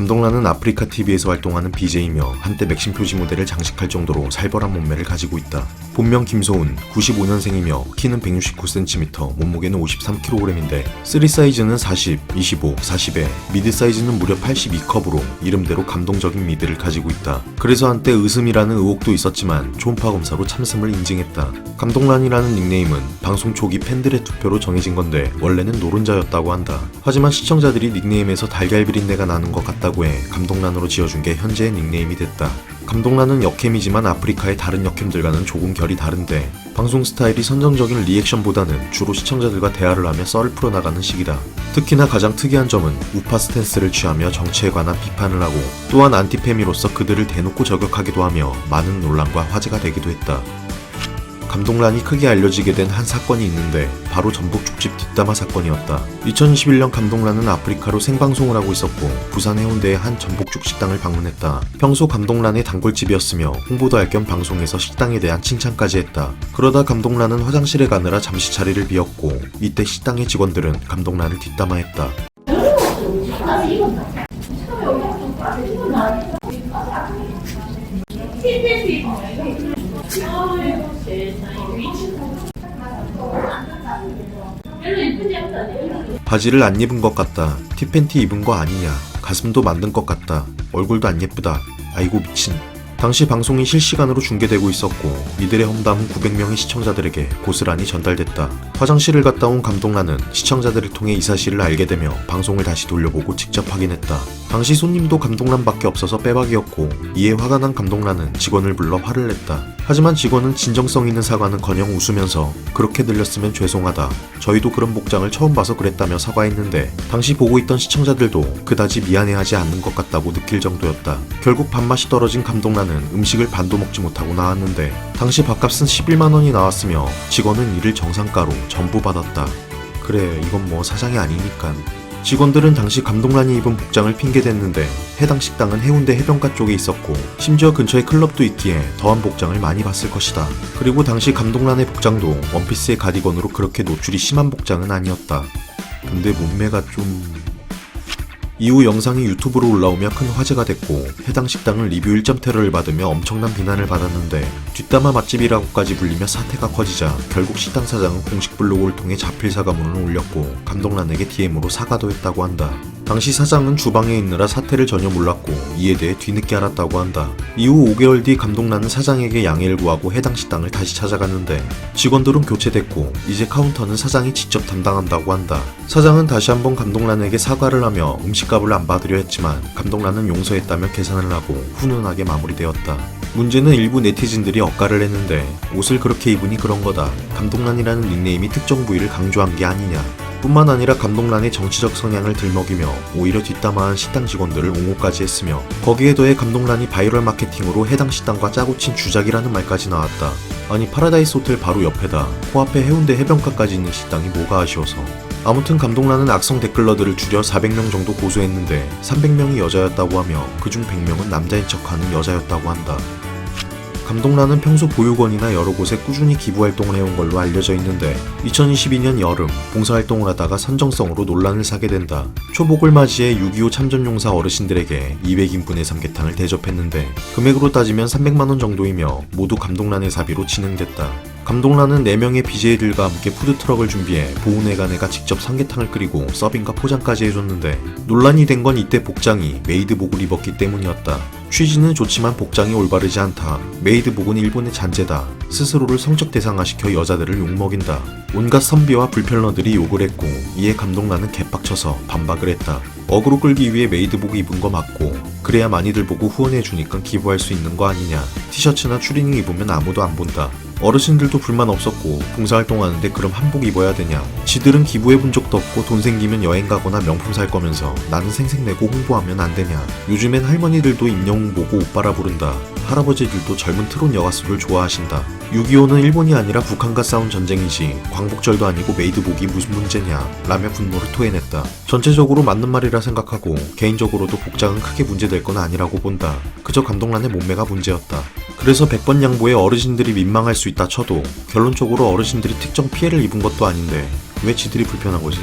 감동란은 아프리카 TV에서 활동하는 BJ이며 한때 맥심 표지 모델을 장식할 정도로 살벌한 몸매를 가지고 있다. 본명 김소은, 95년생이며 키는 169cm, 몸무게는 53kg인데 3 사이즈는 40, 25, 40에 미드 사이즈는 무려 82컵으로 이름대로 감동적인 미드를 가지고 있다. 그래서 한때 의슴이라는 의혹도 있었지만 초음파 검사로 참슴을 인증했다. 감동란이라는 닉네임은 방송 초기 팬들의 투표로 정해진 건데 원래는 노른자였다고 한다. 하지만 시청자들이 닉네임에서 달걀 비린내가 나는 것 같다고 해 감동란으로 지어준 게 현재의 닉네임이 됐다. 감동란은 역캠이지만 아프리카의 다른 역캠들과는 조금 결이 다른데 방송 스타일이 선정적인 리액션보다는 주로 시청자들과 대화를 하며 썰을 풀어나가는 식이다. 특히나 가장 특이한 점은 우파 스탠스를 취하며 정치에 관한 비판을 하고 또한 안티페미로서 그들을 대놓고 저격하기도 하며 많은 논란과 화제가 되기도 했다. 감동란이 크게 알려지게 된 한 사건이 있는데 바로 전북 죽집 뒷담화 사건이었다. 2021년 감동란은 아프리카로 생방송을 하고 있었고 부산 해운대의 한 전복죽 식당을 방문했다. 평소 감동란의 단골집이었으며 홍보도 할 겸 방송에서 식당에 대한 칭찬까지 했다. 그러다 감동란은 화장실에 가느라 잠시 자리를 비웠고 이때 식당의 직원들은 감동란을 뒷담화했다. 바지를 안 입은 것 같다. 티팬티 입은 거 아니냐. 가슴도 만든 것 같다. 얼굴도 안 예쁘다. 아이고 미친. 당시 방송이 실시간으로 중계되고 있었고 이들의 험담은 900명의 시청자들에게 고스란히 전달됐다. 화장실을 갔다 온 감동란은 시청자들을 통해 이 사실을 알게 되며 방송을 다시 돌려보고 직접 확인했다. 당시 손님도 감동란밖에 없어서 빼박이었고 이에 화가 난 감동란은 직원을 불러 화를 냈다. 하지만 직원은 진정성 있는 사과는커녕 웃으면서 그렇게 들렸으면 죄송하다. 저희도 그런 복장을 처음 봐서 그랬다며 사과했는데 당시 보고 있던 시청자들도 그다지 미안해하지 않는 것 같다고 느낄 정도였다. 결국 밥맛이 떨어진 감동란은 음식을 반도 먹지 못하고 나왔는데 당시 밥값은 11만 원이 나왔으며 직원은 이를 정상가로 전부 받았다. 그래 이건 뭐 사장이 아니니까. 직원들은 당시 감동란이 입은 복장을 핑계댔는데 해당 식당은 해운대 해변가 쪽에 있었고 심지어 근처에 클럽도 있기에 더한 복장을 많이 봤을 것이다. 그리고 당시 감동란의 복장도 원피스의 가디건으로 그렇게 노출이 심한 복장은 아니었다. 근데 몸매가 좀... 이후 영상이 유튜브로 올라오며 큰 화제가 됐고 해당 식당은 리뷰 1점 테러를 받으며 엄청난 비난을 받았는데 뒷담화 맛집이라고까지 불리며 사태가 커지자 결국 식당 사장은 공식 블로그를 통해 자필 사과문을 올렸고 감동란에게 DM으로 사과도 했다고 한다. 당시 사장은 주방에 있느라 사태를 전혀 몰랐고 이에 대해 뒤늦게 알았다고 한다. 이후 5개월 뒤 감동란은 사장에게 양해를 구하고 해당 식당을 다시 찾아갔는데 직원들은 교체됐고 이제 카운터는 사장이 직접 담당한다고 한다. 사장은 다시 한번 감동란에게 사과를 하며 음식값을 안 받으려 했지만 감동란은 용서했다며 계산을 하고 훈훈하게 마무리되었다. 문제는 일부 네티즌들이 엇가를 했는데 옷을 그렇게 입으니 그런 거다. 감동란이라는 닉네임이 특정 부위를 강조한 게 아니냐. 뿐만 아니라 감동란의 정치적 성향을 들먹이며 오히려 뒷담화한 식당 직원들을 옹호까지 했으며 거기에 더해 감동란이 바이럴 마케팅으로 해당 식당과 짜고 친 주작이라는 말까지 나왔다. 아니 파라다이스 호텔 바로 옆에다 코앞에 해운대 해변가까지 있는 식당이 뭐가 아쉬워서 아무튼 감동란은 악성 댓글러들을 줄여 400명 정도 고소했는데 300명이 여자였다고 하며 그중 100명은 남자인 척하는 여자였다고 한다. 감동란은 평소 보육원이나 여러 곳에 꾸준히 기부 활동을 해온 걸로 알려져 있는데 2022년 여름 봉사활동을 하다가 선정성으로 논란을 사게 된다. 초복을 맞이해 6.25 참전용사 어르신들에게 200인분의 삼계탕을 대접했는데 금액으로 따지면 300만원 정도이며 모두 감동란의 사비로 진행됐다. 감동란은 4명의 BJ들과 함께 푸드트럭을 준비해 보훈회관회가 직접 삼계탕을 끓이고 서빙과 포장까지 해줬는데 논란이 된 건 이때 복장이 메이드복을 입었기 때문이었다. 취지는 좋지만 복장이 올바르지 않다. 메이드복은 일본의 잔재다. 스스로를 성적 대상화시켜 여자들을 욕먹인다. 온갖 선비와 불편러들이 욕을 했고 이에 감동란은 개빡쳐서 반박을 했다. 어그로 끌기 위해 메이드복 입은 거 맞고 그래야 많이들 보고 후원해주니까 기부할 수 있는 거 아니냐. 티셔츠나 추리닝 입으면 아무도 안 본다. 어르신들도 불만 없었고 봉사활동하는데 그럼 한복 입어야 되냐? 지들은 기부해본 적도 없고 돈 생기면 여행 가거나 명품 살 거면서 나는 생색내고 홍보하면 안 되냐? 요즘엔 할머니들도 임영웅 보고 오빠라 부른다. 할아버지들도 젊은 트롯 여가수를 좋아하신다. 6.25는 일본이 아니라 북한과 싸운 전쟁이지 광복절도 아니고 메이드복이 무슨 문제냐? 라며 분노를 토해냈다. 전체적으로 맞는 말이라 생각하고 개인적으로도 복장은 크게 문제될 건 아니라고 본다. 그저 감동란의 몸매가 문제였다 그래서 100번 양보에 어르신들이 민망할 수 있다 쳐도 결론적으로 어르신들이 특정 피해를 입은 것도 아닌데 왜 지들이 불편한 거지?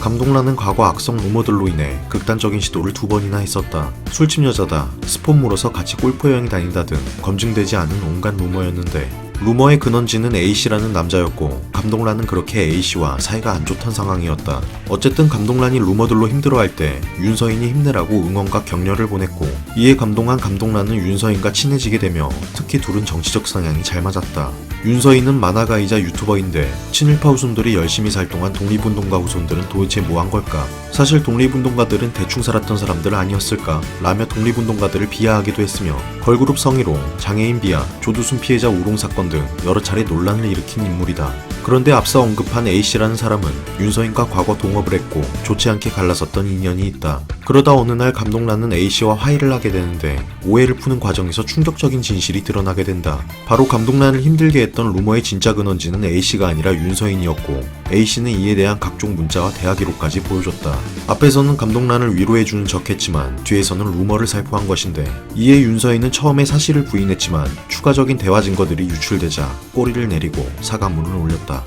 감동란은 과거 악성 루머들로 인해 극단적인 시도를 두 번이나 했었다. 술집 여자다, 스폰 물어서 같이 골프 여행 다닌다 등 검증되지 않은 온갖 루머였는데 루머의 근원지는 A씨라는 남자였고 감동란은 그렇게 A씨와 사이가 안 좋던 상황이었다. 어쨌든 감동란이 루머들로 힘들어할 때 윤서인이 힘내라고 응원과 격려를 보냈고 이에 감동한 감동란은 윤서인과 친해지게 되며 특히 둘은 정치적 성향이 잘 맞았다. 윤서인은 만화가이자 유튜버인데 친일파 후손들이 열심히 살 동안 독립운동가 후손들은 도대체 뭐 한 걸까? 사실 독립운동가들은 대충 살았던 사람들 아니었을까? 라며 독립운동가들을 비하하기도 했으며 걸그룹 성희롱, 장애인 비하, 조두순 피해자 우롱 사건 등 여러 차례 논란을 일으킨 인물이다. 그런데 앞서 언급한 A씨라는 사람은 윤서인과 과거 동업을 했고 좋지 않게 갈라섰던 인연이 있다. 그러다 어느 날 감동란은 A씨와 화해를 하게 되는데 오해를 푸는 과정에서 충격적인 진실이 드러나게 된다. 바로 감동란을 힘들게 했던 루머의 진짜 근원지는 A씨가 아니라 윤서인이었고 A씨는 이에 대한 각종 문자와 대화 기록까지 보여줬다. 앞에서는 감동란을 위로해주는 척했지만 뒤에서는 루머를 살포한 것인데 이에 윤서인은 처음에 사실을 부인했지만 추가적인 대화 증거들이 유출되자 꼬리를 내리고 사과문을 올렸다.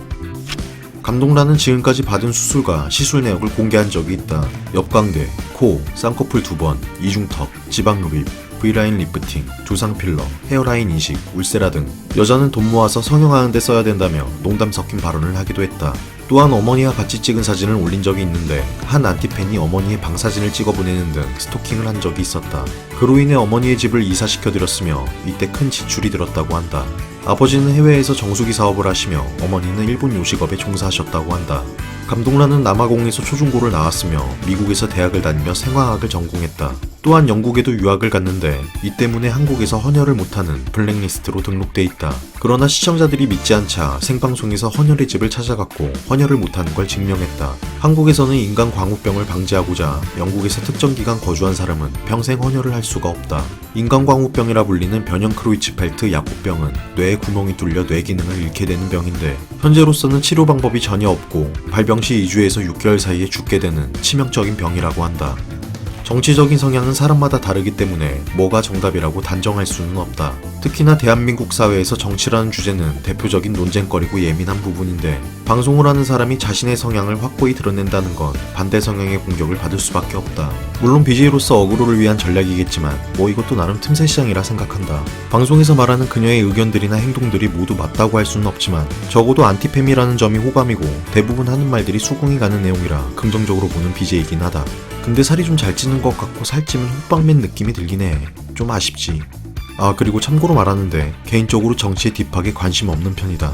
감동란은 지금까지 받은 수술과 시술 내역을 공개한 적이 있다. 옆광대, 코, 쌍꺼풀 두 번, 이중턱, 지방 흡입, V라인 리프팅, 두상 필러, 헤어라인 이식, 울세라 등 여자는 돈 모아서 성형하는 데 써야 된다며 농담 섞인 발언을 하기도 했다. 또한 어머니와 같이 찍은 사진을 올린 적이 있는데 한 안티팬이 어머니의 방사진을 찍어 보내는 등 스토킹을 한 적이 있었다. 그로 인해 어머니의 집을 이사시켜드렸으며 이때 큰 지출이 들었다고 한다. 아버지는 해외에서 정수기 사업을 하시며 어머니는 일본 요식업에 종사하셨다고 한다. 감동란은 남아공에서 초중고를 나왔으며 미국에서 대학을 다니며 생화학을 전공했다. 또한 영국에도 유학을 갔는데 이 때문에 한국에서 헌혈을 못하는 블랙리스트로 등록돼 있다. 그러나 시청자들이 믿지 않자 생방송에서 헌혈의 집을 찾아갔고 헌혈을 못하는 걸 증명했다. 한국에서는 인간 광우병을 방지하고자 영국에서 특정 기간 거주한 사람은 평생 헌혈을 할 수가 없다. 인간 광우병이라 불리는 변형 크로이츠펠트 약국병은 뇌에 구멍이 뚫려 뇌 기능을 잃게 되는 병인데 현재로서는 치료 방법이 전혀 없고 발병 시 2주에서 6개월 사이에 죽게 되는 치명적인 병이라고 한다. 정치적인 성향은 사람마다 다르기 때문에 뭐가 정답이라고 단정할 수는 없다. 특히나 대한민국 사회에서 정치라는 주제는 대표적인 논쟁거리고 예민한 부분인데 방송을 하는 사람이 자신의 성향을 확고히 드러낸다는 건 반대 성향의 공격을 받을 수밖에 없다. 물론 BJ로서 어그로를 위한 전략이겠지만 뭐 이것도 나름 틈새 시장이라 생각한다. 방송에서 말하는 그녀의 의견들이나 행동들이 모두 맞다고 할 수는 없지만 적어도 안티팸이라는 점이 호감이고 대부분 하는 말들이 수긍이 가는 내용이라 긍정적으로 보는 BJ이긴 하다. 근데 살이 좀 잘 찌는 것 같고 살찌면 호빵맨 느낌이 들긴 해. 좀 아쉽지. 아 그리고 참고로 말하는데 개인적으로 정치에 딥하게 관심 없는 편이다.